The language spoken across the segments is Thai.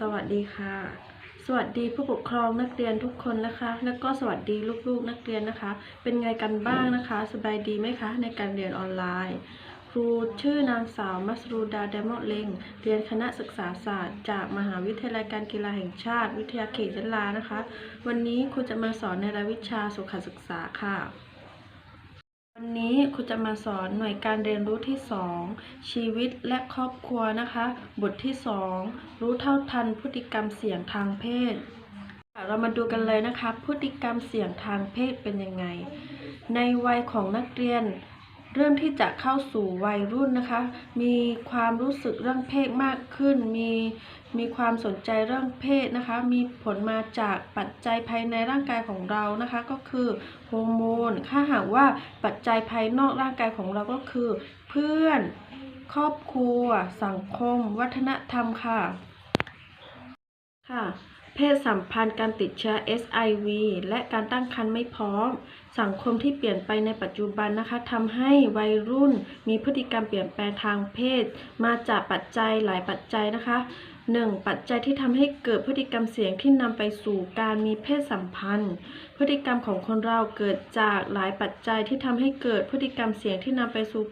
สวัสดีค่ะ สวัสดีผู้ปกครองนักเรียนทุกคนนะคะ แล้วก็สวัสดีลูกๆนักเรียนนะคะ เป็นไงกันบ้างนะคะ สบายดีไหมคะ ในการเรียนออนไลน์ ครูชื่อนางสาวมัสรูดาเดมอเลงเรียนคณะศึกษาศาสตร์ จากมหาวิทยาลัยการกีฬาแห่งชาติ วิทยาเขตยะลานะคะ วันนี้ครูจะมาสอนในรายวิชาสุขศึกษาค่ะ วันนี้ครูจะมาสอนหน่วยการเรียนรู้ที่ 2 ชีวิตและครอบครัวนะคะ บทที่ 2 รู้เท่าทันพฤติกรรมเสี่ยงทางเพศ เรามาดูกันเลยนะคะ พฤติกรรมเสี่ยงทางเพศเป็นยังไง ในวัยของนักเรียน เริ่มที่จะเข้าสู่วัยรุ่นนะคะ มีความรู้สึกเรื่องเพศมากขึ้น มีมีความสนใจเรื่องเพศนะคะ มีผลมาจากปัจจัยภายในร่างกายของเรานะคะ ก็คือฮอร์โมน ถ้าหากว่าปัจจัยภายนอกร่างกายของเราก็คือ เพื่อน ครอบครัว สังคม วัฒนธรรมค่ะ ค่ะ เพศสัมพันธ์การติดเชื้อ SIV และการตั้งครรภ์ไม่พร้อม สังคมที่เปลี่ยนไปในปัจจุบันนะคะทำให้วัยรุ่นมีพฤติกรรมเปลี่ยนแปลงทางเพศ มาจากปัจจัยหลายปัจจัยนะคะ 1. ปัจจัยที่ทำให้เกิดพฤติกรรมเสี่ยงที่นำไปสู่การมีเพศสัมพันธ์ พฤติกรรมของคนเราเกิดจากหลายปัจจัยที่ทำให้เกิดพฤติกรรมเสี่ยงที่นำไปสู่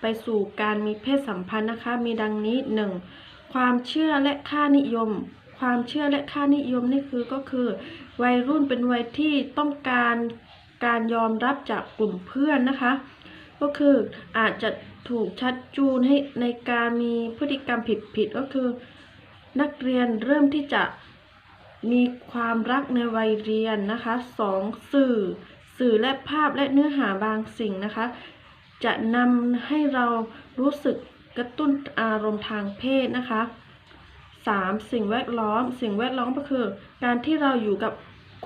ไปสู่การมีเพศสัมพันธ์นะคะ มีดังนี้ 1. ความเชื่อและค่านิยม ความเชื่อและค่านิยมนี่คือก็คือ วัยรุ่นเป็นวัยที่ต้องการการยอมรับจากกลุ่มเพื่อนนะคะ ก็คืออาจจะถูกชักจูนให้ในการมีพฤติกรรมผิดๆก็คือ นักเรียนเริ่มที่จะมีความรักในวัยเรียนนะคะ 2. สื่อ สื่อและภาพและเนื้อหาบางสิ่งนะคะ จะนำให้เรารู้สึกกระตุ้นอารมณ์ทางเพศนะคะ 3. สิ่งแวดล้อม สิ่งแวดล้อมก็คือ การที่เราอยู่กับ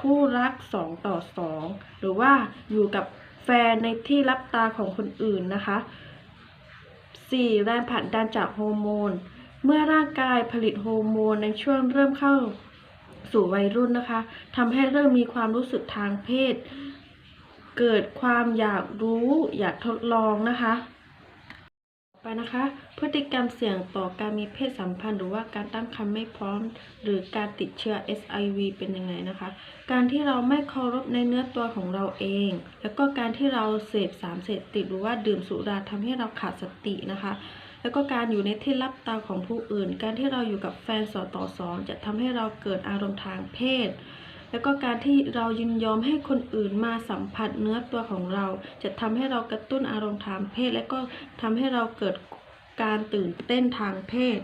คู่รัก 2 ต่อ 2 หรือว่าอยู่กับแฟนในที่รับตาของคนอื่นนะคะ 4. แรงผลักดันจากฮอร์โมน เมื่อร่างกายผลิตฮอร์โมนในช่วงเริ่มเข้าสู่วัยรุ่นนะคะทำให้เริ่มมีความรู้สึกทางเพศ เกิดความอยากรู้อยากทดลองนะคะ ไปนะคะ พฤติกรรมเสี่ยงต่อการมีเพศสัมพันธ์ หรือว่าการตั้งครรภ์ไม่พร้อม หรือการติดเชื้อ SIV เป็นยังไงนะคะ การที่เราไม่เคารพในเนื้อตัวของเราเอง แล้วก็การที่เราเสพสารเสพติดหรือว่าดื่มสุราทำให้เราขาดสตินะคะแล้วก็การอยู่ในที่รับตาของผู้อื่น การที่เราอยู่กับแฟนสอต่อสองจะทำให้เราเกิดอารมณ์ทางเพศ แล้วก็การที่เรายินยอมให้คนอื่นมาสัมผัสเนื้อตัวของเรา จะทำให้เรากระตุ้นอารมณ์ทางเพศ และก็ทำให้เราเกิดการตื่นเต้นทางเพศ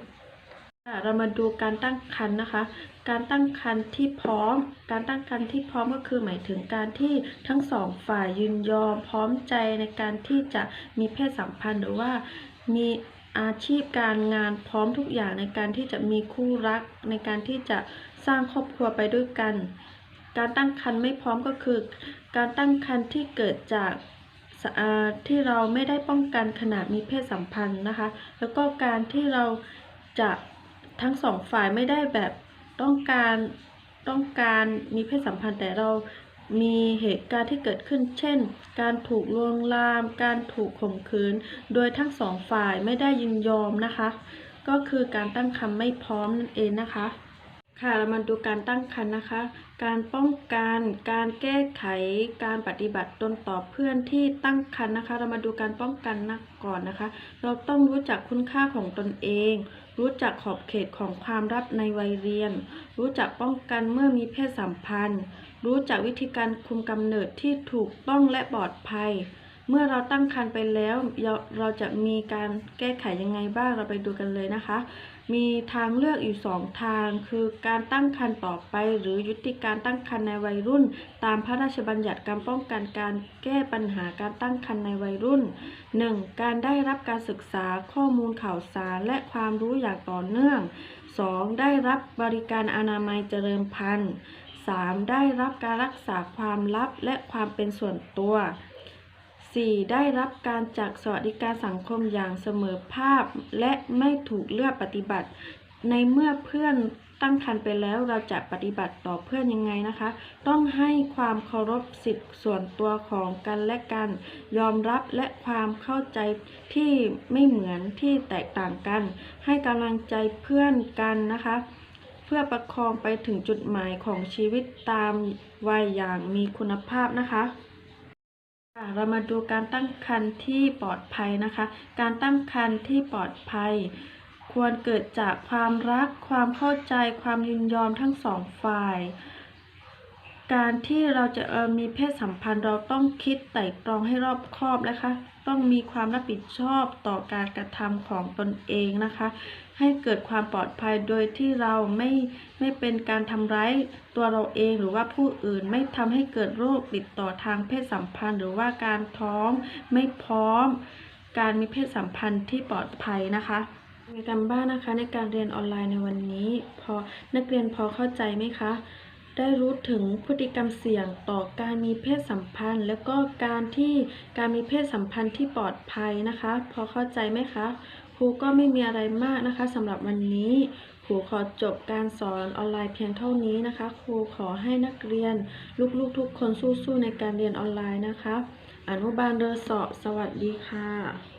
เรามาดูการตั้งครรภ์นะคะ การตั้งครรภ์ที่พร้อม การตั้งครรภ์ที่พร้อมก็คือหมายถึงการที่ทั้งสองฝ่ายยินยอมพร้อมใจในการที่จะมีเพศสัมพันธ์หรือว่ามีอาชีพการงานพร้อมทุกอย่างในการที่จะมีคู่รักในการที่จะสร้างครอบครัวไปด้วยกัน การตั้งครรภ์ไม่พร้อมก็คือ การตั้งครรภ์ที่เกิดจากที่เราไม่ได้ป้องกันขนาดมีเพศสัมพันธ์นะคะ แล้วก็การที่เราจะทั้งสองฝ่ายไม่ได้แบบต้องการต้องการมีเพศสัมพันธ์แต่เรามีเหตุการณ์ที่เกิดขึ้น เช่น การถูกลวนลาม การถูกข่มขืน โดยทั้งสองฝ่ายไม่ได้ยินยอมนะคะ ก็คือการตั้งครรภ์ไม่พร้อมนั่นเองนะคะ ค่ะเรามาดูการตั้งครรภ์นะคะ การป้องกัน การแก้ไข การปฏิบัติตนต่อเพื่อนที่ตั้งครรภ์นะคะ เรามาดูการป้องกันนะก่อนนะคะ เราต้องรู้จักคุณค่าของตนเอง รู้จักขอบเขตของความลับในวัยเรียน รู้จักป้องกันเมื่อมีเพศสัมพันธ์ รู้จักวิธีการคุมกำเนิดที่ถูกต้องและปลอดภัย เมื่อเราตั้งครรภ์ไปแล้วเราจะมีการแก้ไขยังไงบ้างเราไปดูกันเลยนะคะ มีทางเลือกอยู่สองทาง คือการตั้งครรภ์ต่อไป หรือยุติการตั้งครรภ์ในวัยรุ่น ตามพระราชบัญญัติการป้องกันการแก้ปัญหาการตั้งครรภ์ในวัยรุ่น 1. การได้รับการศึกษาข้อมูลข่าวสารและความรู้อย่างต่อเนื่อง 2. ได้รับบริการอนามัยเจริญพันธุ์ 3. ได้รับการรักษาความลับและความเป็นส่วนตัว 4. ได้รับการจากสวัสดิการสังคมอย่างเสมอภาพ และไม่ถูกเลือกปฏิบัติ ในเมื่อเพื่อนตั้งครรภ์ไปแล้วเราจะปฏิบัติต่อเพื่อนยังไงนะคะ ต้องให้ความเคารพสิทธิส่วนตัวของกันและกัน ยอมรับและความเข้าใจที่ไม่เหมือนที่แตกต่างกัน ให้กำลังใจเพื่อนกันนะคะ เพื่อประคองไปถึงจุดหมายของชีวิตตามวัยอย่างมีคุณภาพนะคะ ค่ะเรามาดูการตั้งครรภ์ที่ปลอดภัยนะคะ การตั้งครรภ์ที่ปลอดภัย ควรเกิดจากความรัก ความเข้าใจ ความยินยอมทั้งสองฝ่าย การที่เราจะมีเพศสัมพันธ์เราต้องคิดไตร่ตรองให้รอบคอบนะคะ ต้องมีความรับผิดชอบต่อการกระทำของตนเองนะคะ ให้เกิดความปลอดภัยโดยที่เราไม่ไม่เป็นการทำร้ายตัวเราเองหรือว่าผู้อื่นไม่ทำให้เกิดโรคติดต่อทางเพศสัมพันธ์ หรือว่าการท้องไม่พร้อม การมีเพศสัมพันธ์ที่ปลอดภัยนะคะมีกันบ้านนะคะในการเรียนออนไลน์ในวันนี้ พอนักเรียนพอเข้าใจไหมคะ ได้รู้ถึงพฤติกรรมเสี่ยงต่อการมีเพศสัมพันธ์ แล้วก็การที่การมีเพศสัมพันธ์ที่ปลอดภัยนะคะ พอเข้าใจไหมคะครูก็ไม่มีอะไรมากนะคะสำหรับวันนี้ครูขอจบการสอนออนไลน์เพียงเท่านี้นะคะครูขอให้นักเรียน ลูกๆทุกคนสู้ๆในการเรียนออนไลน์นะคะ อนุบาลเดอสอสวัสดีค่ะ